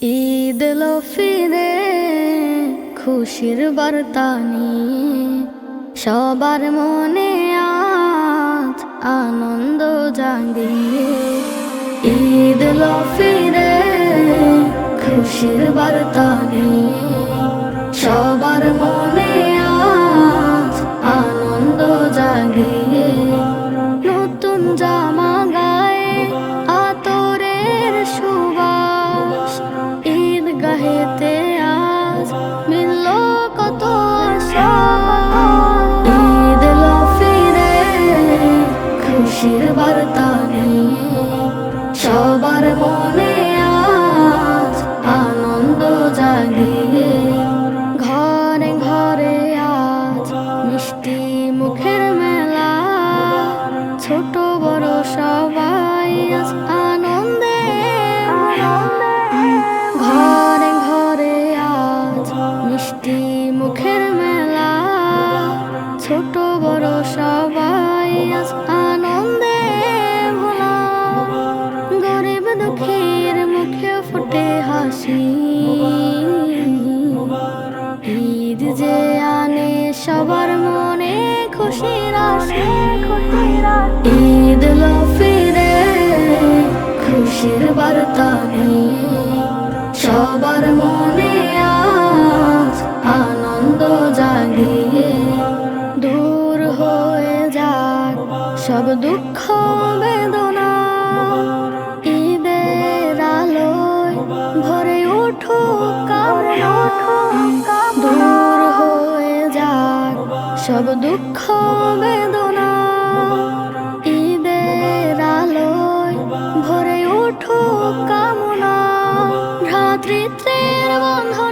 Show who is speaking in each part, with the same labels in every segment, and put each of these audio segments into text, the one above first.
Speaker 1: ঈদ লো ফিরে খুশির বার্তা নিয়ে সবার মনে আজ আনন্দ জাগিয়ে ঈদ লো ফিরে খুশির বার্তা নিয়ে সবার মনে খুশির বার্তা নিয়ে সবার মনে আজ আনন্দ জাগিয়ে ঘরে ঘরে আজ মিষ্টি মুখের মেলা, ছোট বড় সবাই আজ আনন্দে ঘরে ঘরে আজ মিষ্টি মুখের মেলা, ছোট বড় সবাই আজ ঈদ যে আনে, সবার মনে খুশি রাশি ঈদ লো ফিরে খুশির বার্তা সবার মনে আজ আনন্দ জাগিয়ে। দূর হয়ে যাক সব দুঃখ বেদনা। দূর হয়ে যাক সব দুঃখ বেদনা। ঈদের আলোয় ভরে উঠো কামনা। ভ্রাতৃত্বের বন্ধনে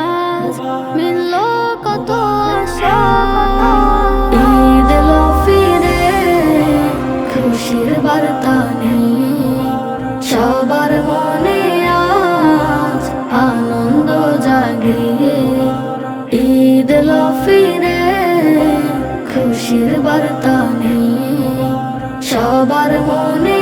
Speaker 1: আজ মিলল কত আশা ঈদ এলো ফিরে, খুশির বার্তা নিয়ে সবার মনে আজ আনন্দ জাগিয়ে ঈদ এলো ফিরে, খুশির বার্তা নিয়ে সবার মনে